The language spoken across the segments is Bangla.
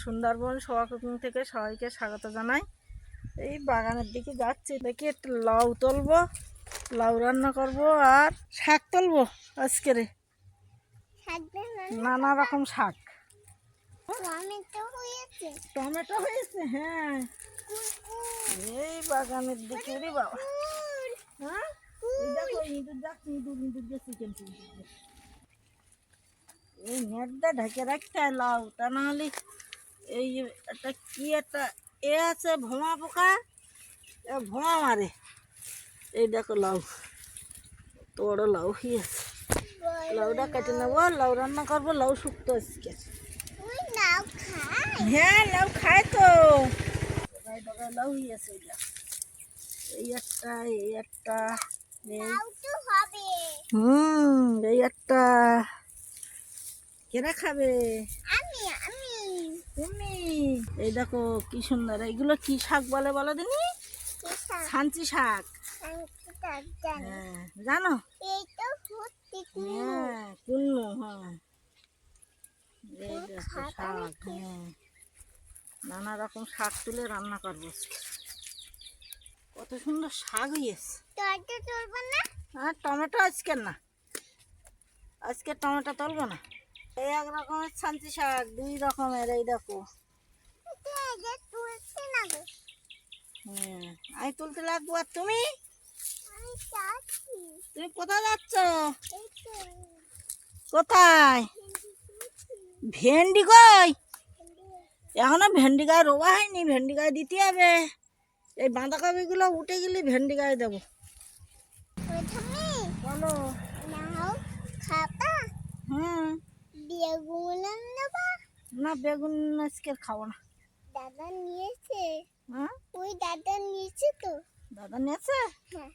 সুন্দরবন সোয়া কুকিং থেকে সবাইকে স্বাগত জানাই। এই বাগানের দিকে যাচ্ছি দেখি একটু লাউ তুলবো লাউ রান্না করব আর শাক তুলবো আজকেরে। নানা রকম শাক। টমেটো হয়েছে। হ্যাঁ। এই বাগানের দিকে রে বাবা। হ্যাঁ? দেখো ইঁদুর ইঁদুর ইঁদুর গেছে কিন্তু ইঁদুর এই নেটটা ঢেকে রাখতে হয় লাউ তা নাহলে এই একটা কি একটা এ আছে ভোঁয়া পোকা? এ ভোমা মারে। এই দেখো লাউ। তো বড় লাউ হয়েছে লাউটা কেটে নেব লাউ রান্না করব লাউ শুক্তো আজকে। হ্যাঁ লাউ খায় তো। লাউ হয়েছে এই একটা এই একটা হুম এই একটা। কেনা খাবে? তুমি এই দেখো কি সুন্দর এইগুলো কি শাক বলে বলো দিনি কিসা শাক। জানি? হ্যাঁ জানো হ্যাঁ কুন্নু হ্যাঁ। এই দেখো শাক হ্যাঁ। নানা রকম শাক তুলে রান্না করব। কত সুন্দর শাক হয়েছে আর টমেটো আজকে না। আজকে টমেটো তুলবো না। এক রকমের ছাঞ্চি শাক দুই রকমের এই দেখো। হ্যাঁ আমি তুলতে লাগবো। আর তুমি? তুমি কোথায় যাচ্ছ? কোথায়? ভেন্ডি কই? এখনও ভেন্ডি গায়ে রোয়া হয়নি ভেন্ডি গায়ে দিতে হবে। এই বাঁধাকপিগুলো উঠে গেলে ভেন্ডি গায়ে দেবো। বলো। খাবা হুম বেগুন নেবা না বেগুন আজকে খাব না। দাদা নিয়েছে? হ্যাঁ? ওই দাদা নিয়েছে তো। দাদা নিয়েছে? হ্যাঁ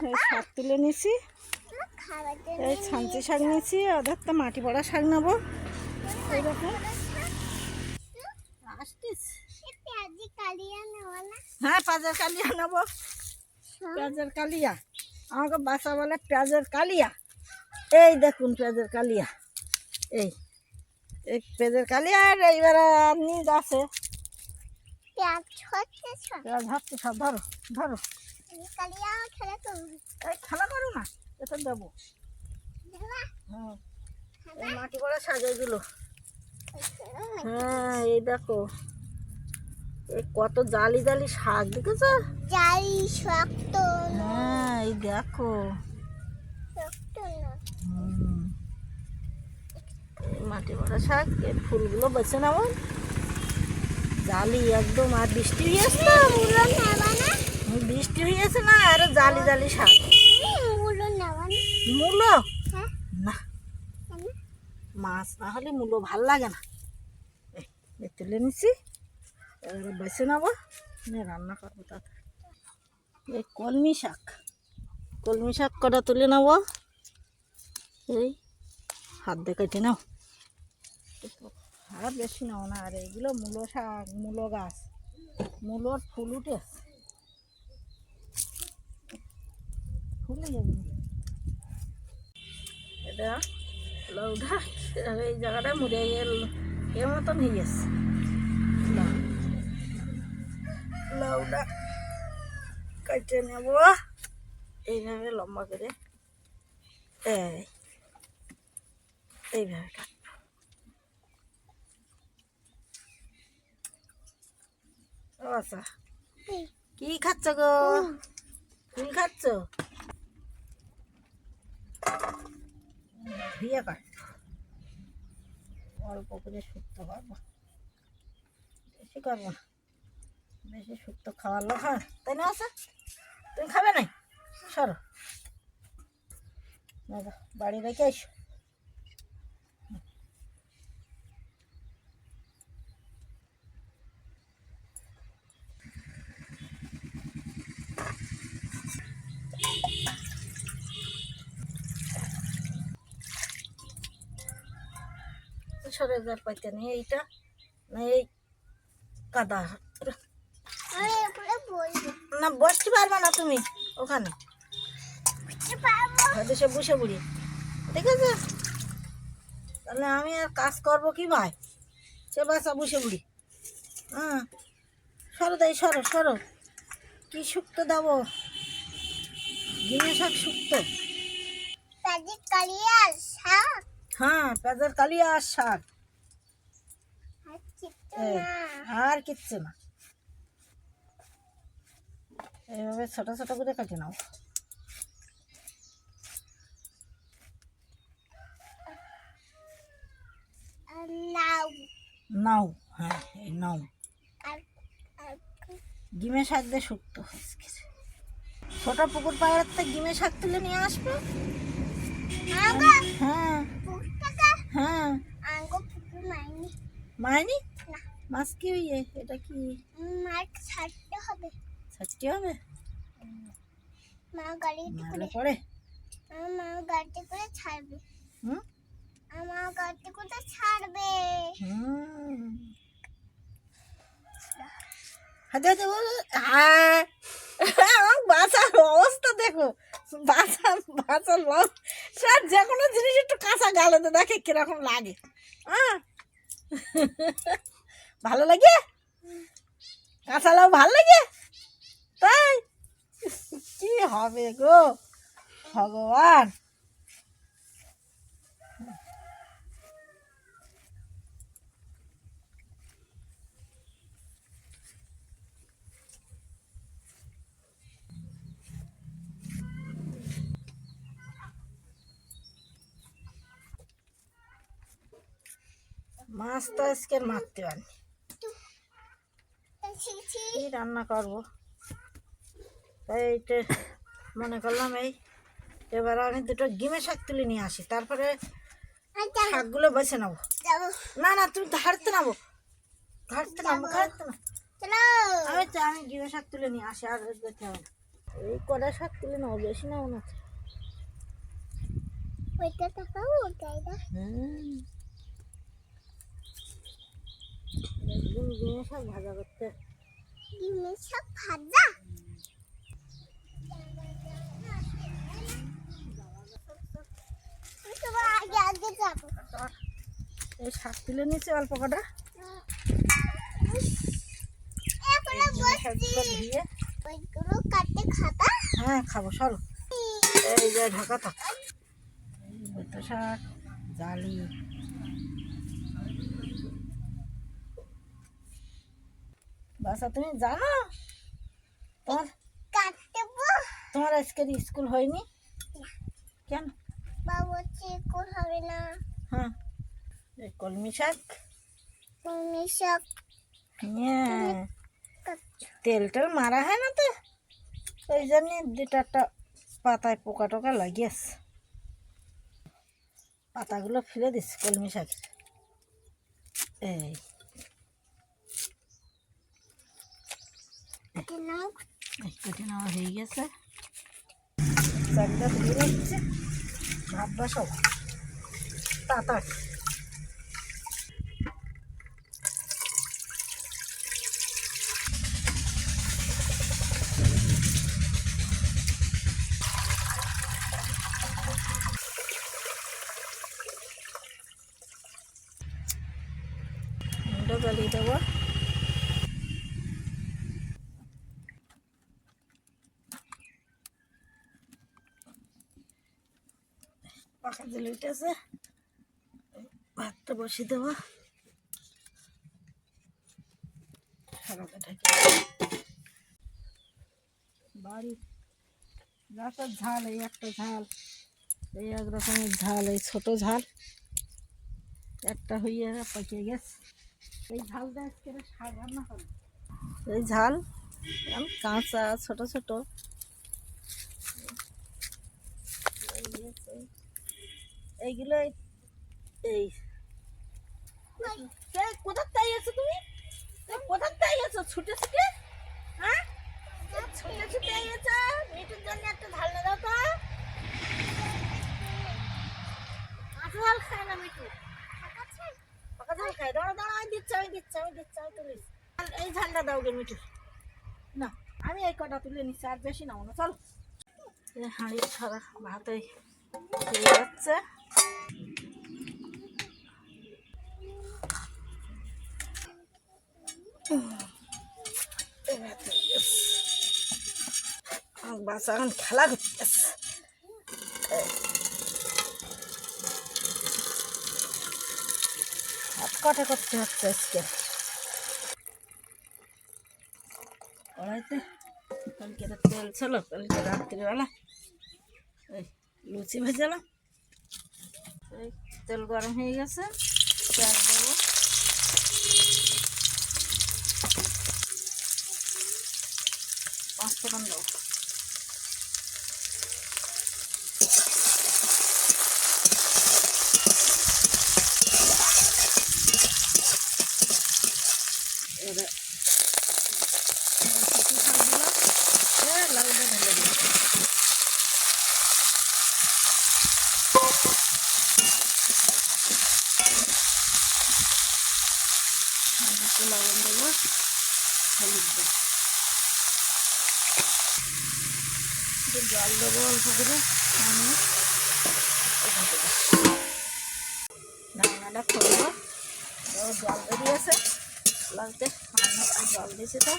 এই শাক তুলে নিয়েছি। এই ছাঞ্চি শাক নিয়েছি। ওদের তো মাটি পড়া শাক নেব। এইরকম আসতিস? কালিয়া নেওয়া না? হ্যাঁ পেঁয়াজের কালিয়া নেব। পেঁয়াজের কালিয়া। আমাকে বাসা বলে পেঁয়াজের কালিয়া। এই দেখুন পেঁয়াজের কালিয়া। এই এই পেঁয়াজের কালিয়া আর এইবার আপনি আছে। পেঁয়াজ হচ্ছে সব। ধরো ধরো। এই খেলা করো না এটা দেবো। হ্যাঁ এই মাটি শাক এগুলো হ্যাঁ এই দেখো। কত জালি জালি শাক দেখেছ? জাল শক্ত না হ্যাঁ এই দেখো। মাটি ভরা শাক এই ফুলগুলো বেছে নেব জালি একদম আর বৃষ্টি হয়েছে না? বৃষ্টি হয়েছে না আর জালি জালি শাক। না? মূলো? হ্যাঁ। না। মাছ না হলে মূলো ভালো লাগে না। তুলে নিছি এবারে বেছে নেব, নিয়ে রান্না করব তাতে। এই কলমি শাক কলমি শাক কটা তুলে নেব? এই হাত দিয়ে কেটে নাও। আর বেশি নাও না, আর এগুলো মূলো শাক, মূলো গাছ, মূলোর ফুল উঠে ফুলে এটা লৌডা এই জায়গাটা মুড়ে গেল, এর মতন হয়ে গেছে। লাউ। লাউটা কেটে নেব। এইভাবে লম্বা করে। এই, এইভাবে কাটবো। আচ্ছা। কি খাচ্ছ গো? ফুল খাচ্ছ? ধুয়ে কাট অল্প করে শুক্তো করব। বেশি করব না। বেশি শুক্তো খাওয়ার লোক, হয়, তাই না আছে তুমি খাবে নাই? সরো। বাড়ি রেখে এসো সরে যার পাইতে নেই এইটা না এই কাদা। না বসতে পারবে না তুমি ওখানে। হয়তো সে বসে বুড়ি ঠিক আছে? তাহলে আমি আর কাজ করব কি ভাই? সে বাসা বসে বুড়ি হ্যাঁ। সরো তাই সরো সরো। কি শুক্তো দেবো? শাক। শুক্তো হ্যাঁ পেঁয়াজের কালিয়া আর শাক। আর কিচ্ছু না। এইভাবে ছোট ছোট করে কাটে নাও। নাও। হ্যাঁ এই নাও। ডিমে শাক দিয়ে শুক্তো আজকে। ছোট পুকুর পাড়ার থেকে ডিমে শাক তুলে নিয়ে আসবে? হ্যাঁ হ্যাঁ। মায়নি মাছ কি হইয়ে এটা কি? মাছ ছাড়তে হবে। ছাড়তে হবে? মা গাড়িতে করে আমার মা গাড়িতে করে ছাড়বে। হুম? আমার গাড়িতে করে ছাড়বে। হুম হাতে হাতে বল। হ্যাঁ বাঁচার অবস্থা দেখো। বাঁচা বাঁচার লস স্যার যে কোনো জিনিস একটু কাঁচা গালেতে দেখে কীরকম লাগে। হ্যাঁ ভালো লাগে? কাঁচা লাউ ভালো লাগে? তাই কি হবে গো? ভগবান। মাছ তো আজকে মারতে পারি কি রান্না করব? তাই এইটা মনে করলাম এই এবার আমি দুটো গিমে শাক তুলে নিয়ে আসি তারপরে শাকগুলো বেছে নেব। না না তুমি ধারতে নাবো। ধারতে নাবো ধারতে না আমি তো আমি গিমে শাক তুলে নিয়ে আসি আর দেখতে হবে এই কটা শাক তুলে নেব বেশি নেব না। ওইটা তাকাও ওটাই না হুম। গিমে শাক ভাজা করতে। সব ভাজা আমি তোমার আগে আগে যাব আর এই শাক তুলে নিয়েছি অল্প কটা। হ্যাঁ খাব সরো এই যে ঢাকা থাক। শাক জালি। বাসা তুমি জানো? তোমার তোমার আজকের স্কুল হয়নি? কেন? বাবু চিকুর হবে না। হ্যাঁ। কলমি শাক? কলমি শাক। হ্যাঁ। তেল টেল মারা হয় না তো? ওই জন্য দুটো একটা পাতায় পোকা টোকা লাগিয়েছে। পাতাগুলো ফেলে দিস কলমি শাকের এই। নাও। কেটে নেওয়া হয়ে গেছে। ধুয়ে রাখছে। ভাত বসাবো তাড়াতাড়ি। গালিয়ে দেবো পাখা জেলে উঠেছে ভাতটা বসিয়ে দেবো। সারাটা ঢেকে বাড়ি গাছের ঝাল, এই একটা ঝাল, এই এক রকমের ঝাল, এই ছোট ঝাল। একটা হইয়ে পাকিয়ে গেছে। এই ঝালটা আজকে শাক রান্না করব এই ঝাল? কাঁচা ছোট ছোট। এইগুলো এই- কোথার তাই আছো তুমি? কোথার তাই আছো? ছুটে ছুটে? হ্যাঁ? ছুটে ছুটে আইছো মিঠুর জন্য একটা ঢালনা দাও তো। ঝাল খায় না মিঠু। আচ্ছা, ঝাল খাই দাঁড়া দাঁড়া আমি দিচ্ছি আমি দিচ্ছি এই দাও গে মিঠু। না, আমি এই কটা তুলে নিচ্ছি, আর বেশি নাও না, চলো। হাঁড়ি ছাড়া ভাতেই যাচ্ছে। এখন খেলা করতেছে কাটা করতে হচ্ছে আজকে? কড়াইতে? কালকে তেল ছিল, কালকে রাত্রিবেলা এই লুচি ভেজালাম। এই তেল গরম হয়ে গেছে, পেঁয়াজ দেবো। পাঁচ ফোড়ন দেবো এবারে কিছু শাক দিলাম এ লাউটা ঢেলে দিলাম আর একটু লবণ দেবো হলুদ দেবো একটু জল দেবো অল্প করে। আমি খুলবো এবার জল বেরিয়েছে লাগতে একটু জল দিয়েছি তো।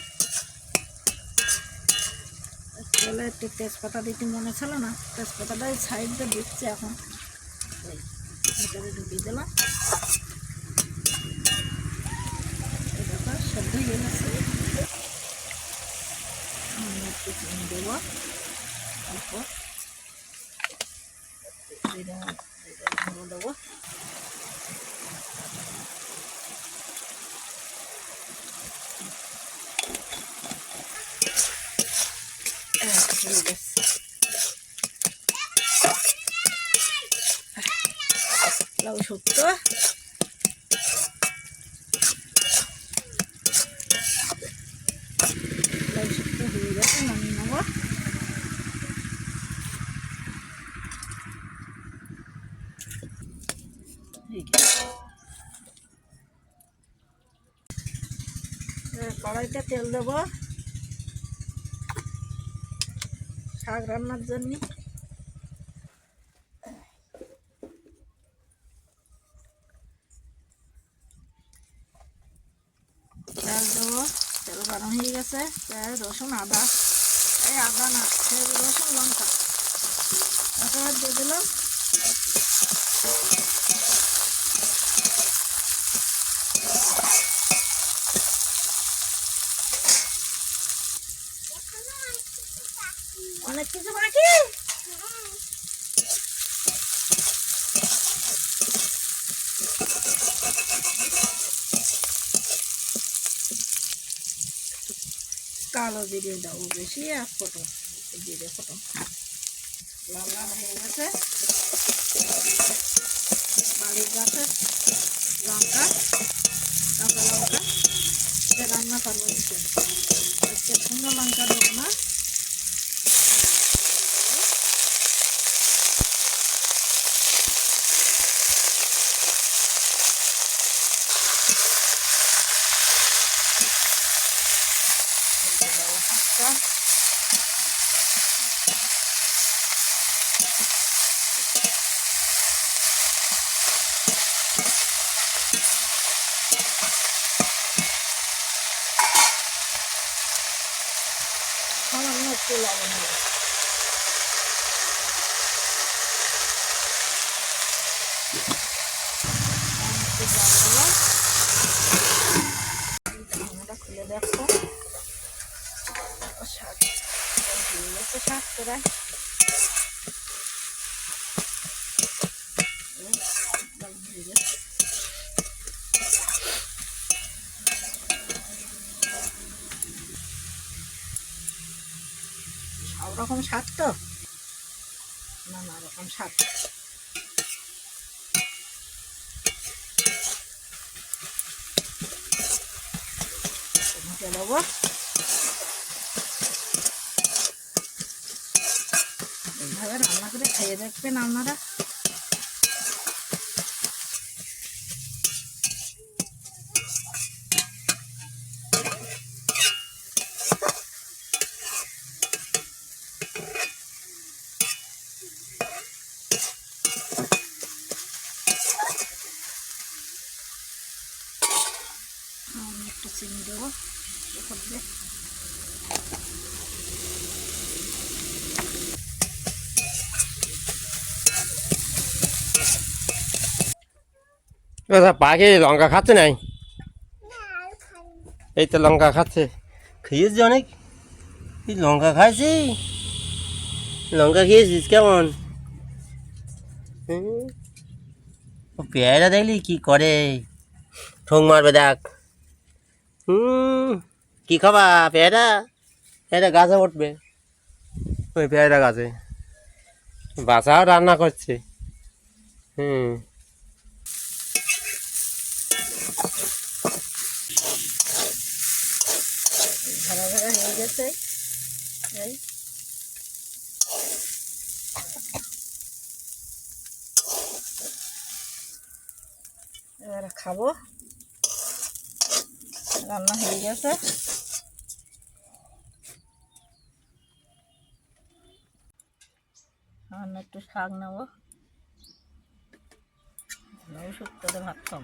তেলে একটু তেজপাতা দিতে মনে ছিল না। তেজপাতাটা সাইডটা দিচ্ছে এখন। ভিতরে ঢুকিয়ে দিলাম। সেদ্ধ হয়ে গেছে। আমি একটু দেবো। অল্প জিরা জিরা গুঁড়ো দেবো হ্যাঁ, হয়ে গেছে। লাউ শুক্তো লাউ শুক্তো হয়ে গেছে নামিয়ে নেব হয়ে গেছে। এবার কড়াইতে তেল দেবো। শাক রান্নার জন্য। তেল দেবো। তেল গরম হয়ে গেছে। পেঁয়াজ রসুন, আদা। এই আদা না রসুন, লঙ্কা। তারপর দিয়ে দিলাম। কালো জিরে দাও বেশি এক ফটো জিরে ফটো লাল হয়ে গেছে। বাড়ির গাছের লঙ্কা, কাঁচা লঙ্কা রান্না করব। আজকে শুকনো লঙ্কা দিয়ে দেবো শাকটা সামান্য একটু লবণ হবে একটু জল দেবো ঢাকনাটা খুলে দেখো শাক দিয়ে গেছে শাক প্রায় এই, জল দিয়ে গেছে। সব রকম স্বাদ তো? নানা রকম স্বাদ এইভাবে রান্না করে খেয়ে দেখবেন আপনারা আমি একটু চিনি দেবো উপর দিয়ে ওরা পাখি লঙ্কা খাচ্ছে নাই? এই তো লঙ্কা খাচ্ছে। খেয়েছি অনেক। এই লঙ্কা খাইছি। লঙ্কা খেয়েছিস কেমন? ও পেয়ারা দেখলি কি করে? ঠোং মারবে দেখ। হুম কি খাবা পেয়ারা? পেয়ারা গাছে উঠবে। ওই পেয়ারা গাছে। বাসাও রান্না করছে। হুম ভালো ভালো হয়ে গেছে এই এবারে খাব রান্না হয়ে গেছে সামান্য একটু শাক নেব লাউ শুক্তোতে ভাত খাব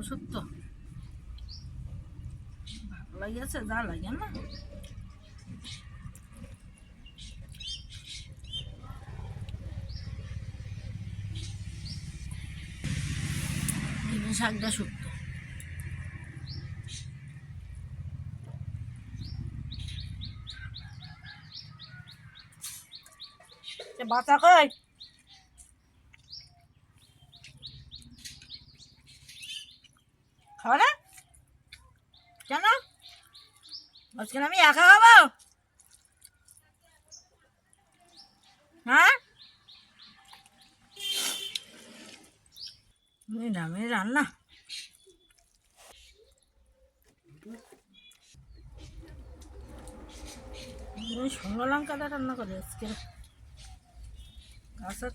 লাউ শুক্তো ভালো লাগিয়েছে যা লাগে না। শাকটা শুক্তো সে বাচ্চা কই খাওয়া না কেন আজকে আমি একা খাব। হ্যাঁ? নিরামিষ রান্না। শুকনো লঙ্কাটা রান্না করে আজকে। গাছের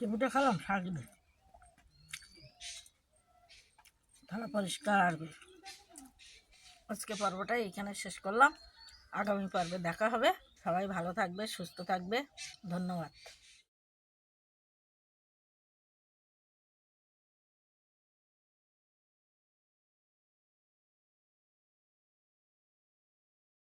পাতা খালাম দিয়ে থালা পরিষ্কার করে আজকে পর্বটা এখানে শেষ করলাম। আগামী পর্বে দেখা হবে। সবাই ভালো থাকবে, সুস্থ থাকবে। ধন্যবাদ।